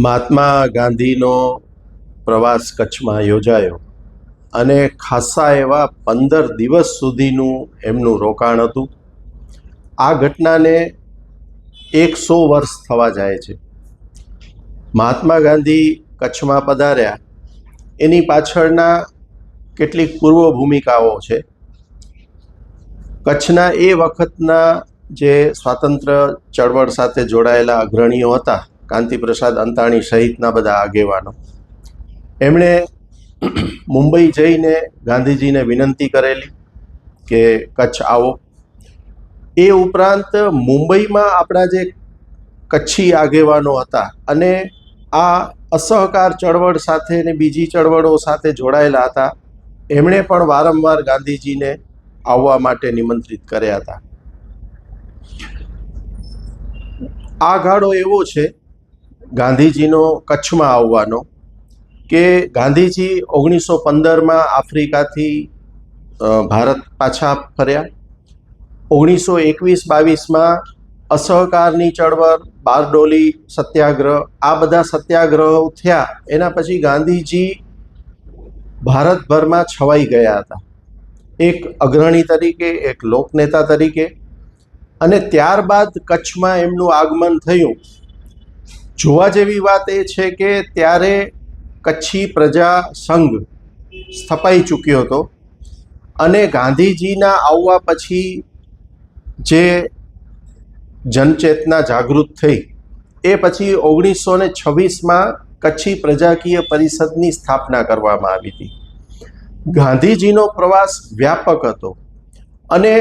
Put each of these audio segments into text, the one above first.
મહાત્મા ગાંધીનો પ્રવાસ કચ્છમાં યોજાયો અને ખાસા એવા પંદર દિવસ સુધીનું એમનું રોકાણ હતું. આ ઘટનાને એકસો વર્ષ થવા જાય છે. મહાત્મા ગાંધી કચ્છમાં પધાર્યા. એની પાછળના કેટલીક પૂર્વ ભૂમિકાઓ છે. કચ્છના એ વખતના જે સ્વાતંત્ર્ય ચળવળ સાથે જોડાયેલા અગ્રણીઓ હતા કાંતિપ્રસાદ અંતાણી સહિતના બધા આગેવાનો. એમણે મુંબઈ જઈને ગાંધીજીને વિનંતી કરેલી કે, કચ્છ આવો. એ ઉપરાંત મુંબઈમાં આપણા જે કચ્છી આગેવાનો હતા અને આ અસહકાર ચળવળ સાથે ને બીજી ચળવળો સાથે જોડાયેલા હતા, એમણે પણ વારંવાર ગાંધીજીને આવવા માટે નિમંત્રિત કર્યા હતા. આ ગાળો એવો છે ગાંધીજીનો કચ્છમાં આવવાનો કે ગાંધીજી ઓગણીસો પંદરમાં આફ્રિકાથી ભારત પાછા ફર્યા. ઓગણીસો એકવીસ બાવીસમાં અસહકારની ચળવળ, બારડોલી સત્યાગ્રહ, આ બધા સત્યાગ્રહો થયા. એના પછી ગાંધીજી ભારતભરમાં છવાઈ ગયા હતા. એક અગ્રણી તરીકે, એક લોકનેતા તરીકે. અને ત્યારબાદ કચ્છમાં એમનું આગમન થયું. જોવા જેવી વાત એ છે કે ત્યારે કચ્છી પ્રજા સંઘ સ્થપાઈ ચૂક્યો હતો અને ગાંધીજીના આવવા પછી જે જનચેતના જાગૃત થઈ, એ પછી ઓગણીસો ને છવ્વીસમાં કચ્છી પ્રજાકીય પરિષદની સ્થાપના કરવામાં આવી હતી. ગાંધીજીનો પ્રવાસ વ્યાપક હતો અને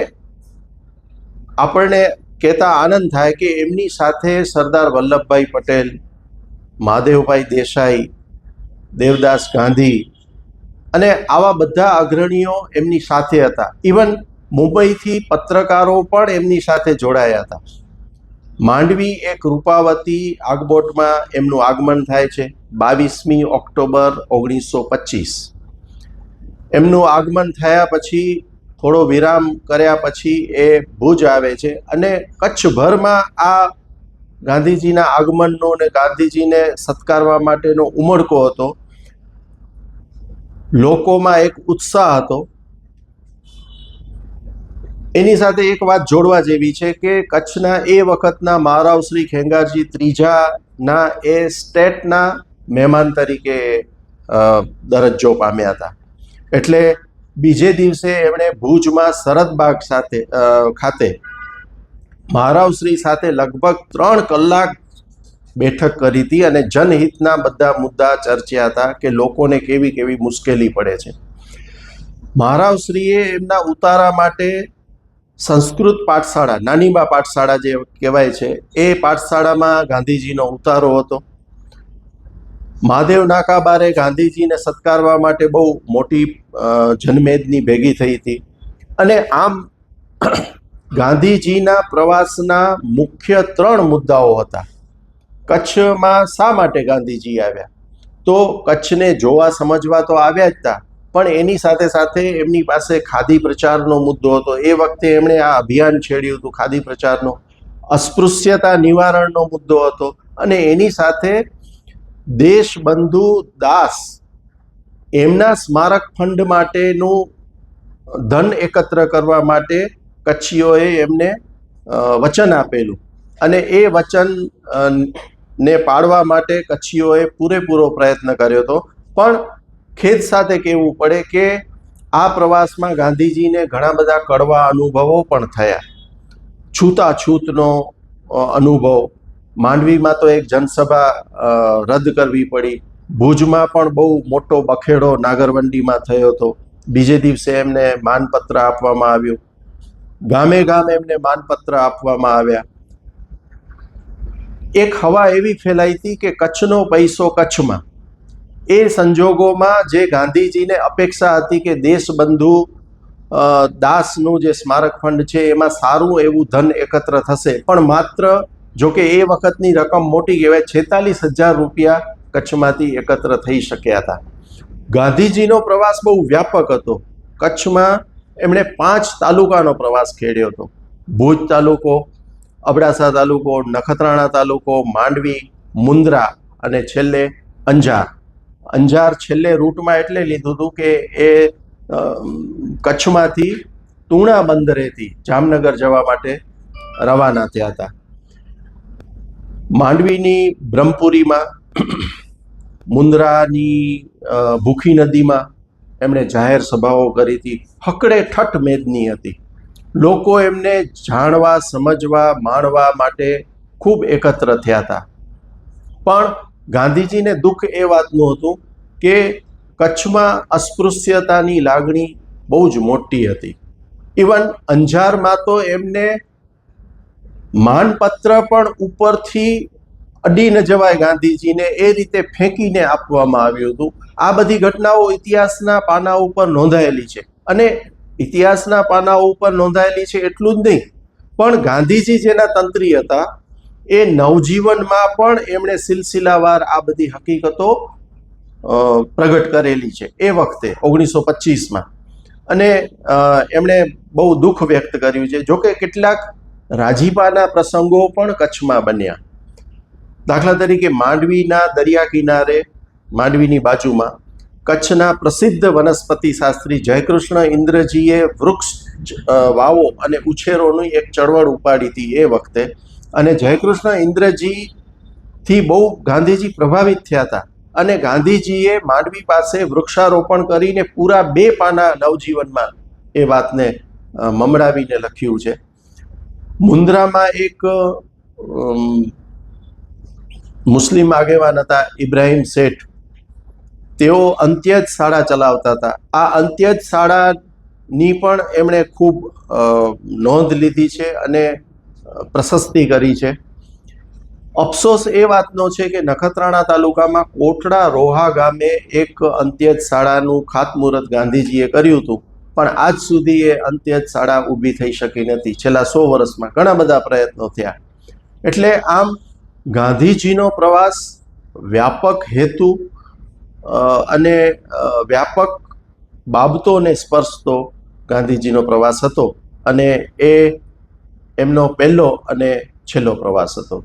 આપણને કહેતા આનંદ થાય કે એમની સાથે સરદાર વલ્લભભાઈ પટેલ, મહાદેવભાઈ દેસાઈ, દેવદાસ ગાંધી અને આવા બધા અગ્રણીઓ એમની સાથે હતા. ઇવન મુંબઈથી પત્રકારો પણ એમની સાથે જોડાયા હતા. માંડવી એક રૂપાવતી આગબોટમાં એમનું આગમન થાય છે. બાવીસમી ઓક્ટોબર ઓગણીસો પચીસ. એમનું આગમન થયા પછી થોડો વિરામ કર્યા પછી એ ભુજ આવે છે અને કચ્છભરમાં આ ગાંધીજીના આગમનનો ને ગાંધીજીને સત્કારવા માટેનો ઉમળકો હતો. લોકોમાં એક ઉત્સાહ હતો. એની સાથે એક વાત જોડવા જેવી છે કે કચ્છના એ વખતના મહારાવ શ્રી ખેંગારજી ત્રીજાના એ સ્ટેટના મહેમાન તરીકે દરજ્જો પામ્યા હતા. એટલે બીજે દિવસે એમણે ભુજમાં શરદબાગ સાથે ખાતે મહારાવશ્રી સાથે લગભગ ત્રણ કલાક બેઠક કરી હતી અને જનહિતના બધા મુદ્દા ચર્ચ્યા હતા કે લોકોને કેવી કેવી મુશ્કેલી પડે છે. મહારાવશ્રીએ એમના ઉતારા માટે સંસ્કૃત પાઠશાળા, નાનીબા પાઠશાળા જે કહેવાય છે, એ પાઠશાળામાં ગાંધીજીનો ઉતારો હતો. મહાદેવ નાકા બારે ગાંધીજીને સત્કારવા માટે બહુ મોટી જનમેદની ભેગી થઈ હતી. અને આમ ગાંધીજીના પ્રવાસના મુખ્ય ત્રણ મુદ્દાઓ હતા. કચ્છમાં શા માટે ગાંધીજી આવ્યા? તો કચ્છને જોવા સમજવા તો આવ્યા જ હતા પણ એની સાથે સાથે એમની પાસે ખાદી પ્રચારનો મુદ્દો હતો. એ વખતે એમણે આ અભિયાન છેડ્યું હતું, ખાદી પ્રચારનો. અસ્પૃશ્યતા નિવારણનો મુદ્દો હતો. અને એની સાથે દેશબંધુ દાસ એમના સ્મારક ફંડ માટેનું ધન એકત્ર કરવા માટે કચ્છીઓએ એમને વચન આપેલું. અને એ વચન ને પાડવા માટે કચ્છીઓએ પૂરેપૂરો પ્રયત્ન કર્યો હતો. પણ ખેદ સાથે કહેવું પડે કે આ પ્રવાસમાં ગાંધીજીને ઘણા બધા કડવા અનુભવો પણ થયા. છૂતાછૂતનો અનુભવ. માંડવીમાં તો એક જનસભા રદ કરવી પડી. ભુજમાં પણ બહુ મોટો બખેડો નાગરવંડીમાં થયો હતો. બીજે દિવસે એમને માનપત્ર આપવામાં આવ્યું. ગામે ગામ એમને માનપત્ર આપવામાં આવ્યા. એક હવા એવી ફેલાઈ હતી કે કચ્છનો પૈસો કચ્છમાં. એ સંજોગોમાં જે ગાંધીજીને અપેક્ષા હતી કે દેશબંધુ દાસનું જે સ્મારક ફંડ છે એમાં સારું એવું ધન એકત્ર થશે. પણ માત્ર જો કે એ વખતની રકમ મોટી કહેવાય છેતાલીસ હજાર રૂપિયા કચ્છમાંથી એકત્ર થઈ શક્યા હતા. ગાંધીજીનો પ્રવાસ બહુ વ્યાપક હતો. કચ્છમાં એમણે પાંચ તાલુકાનો પ્રવાસ ખેડ્યો હતો. ભુજ તાલુકો, અબડાસા તાલુકો, નખત્રાણા તાલુકો, માંડવી મુન્દ્રા અને છેલ્લે અંજાર. અંજાર છેલ્લે રૂટમાં એટલે લીધું હતું કે એ કચ્છમાંથી તુણા બંદરેથી જામનગર જવા માટે રવાના થયા હતા. માંડવીની બ્રહ્મપુરીમાં મુન્દ્રાની ભૂખી નદીમાં એમણે જાહેર સભાઓ કરી હતી. હકડે ઠઠ મેદની હતી. લોકો એમને જાણવા, સમજવા, માણવા માટે ખૂબ એકત્ર થયા હતા. પણ ગાંધીજીને દુઃખ એ વાતનું હતું કે કચ્છમાં અસ્પૃશ્યતાની લાગણી બહુ જ મોટી હતી. ઇવન અંજારમાં તો એમને માનપત્ર પણ ઉપરથી અડી ન જવાય ગાંધીજીને એ રીતે ફેંકીને આપવામાં આવ્યું હતું. આ બધી ઘટનાઓ ઇતિહાસના પાના ઉપર નોંધાયેલી છે. અને ઇતિહાસના પાના ઉપર નોંધાયેલી છે એટલું જ નહીં, પણ ગાંધીજી જેના તંત્રી હતા, એ નવજીવનમાં પણ એમણે સિલસિલાવાર આ બધી હકીકતો પ્રગટ કરેલી છે એ વખતે, ઓગણીસો પચીસમાં. અને એમણે બહુ દુઃખ વ્યક્ત કર્યું છે. જોકે કેટલાક રાજીપાના પ્રસંગો પણ કચ્છમાં બન્યા. દાખલા તરીકે માંડવીના દરિયા કિનારે, માંડવીની બાજુમાં કચ્છના પ્રસિદ્ધ વનસ્પતિ શાસ્ત્રી જયકૃષ્ણ ઇન્દ્રજીએ વૃક્ષ વાવો અને ઉછેરોની એક ચળવળ ઉપાડી હતી એ વખતે. અને જયકૃષ્ણ ઇન્દ્રજીથી બહુ ગાંધીજી પ્રભાવિત થયા હતા. અને ગાંધીજીએ માંડવી પાસે વૃક્ષારોપણ કરીને પૂરા બે પાના નવજીવનમાં એ વાતને મમડાવીને લખ્યું છે. મુન્દ્રામાં એક મુસ્લિમ આગેવાન હતા ઇબ્રાહિમ શેઠ. તેઓ અંત્યજ શાળા ચલાવતા હતા. આ અંત્યજ શાળાની પણ એમણે ખૂબ નોંધ લીધી છે અને પ્રશસ્તિ કરી છે. અફસોસ એ વાતનો છે કે નખત્રાણા તાલુકામાં કોટડા રોહા ગામે એક અંત્યજ શાળાનું ખાતમુહૂર્ત ગાંધીજીએ કર્યું હતું. પણ આજ સુધી એ અંત્યજ શાળા ઊભી થઈ શકી નથી. છેલ્લા સો વર્ષમાં ઘણા બધા પ્રયત્નો થયા. એટલે આમ ગાંધીજીનો પ્રવાસ વ્યાપક હેતુ અને વ્યાપક બાબતોને સ્પર્શતો ગાંધીજીનો પ્રવાસ હતો. અને એ એમનો પહેલો અને છેલ્લો પ્રવાસ હતો.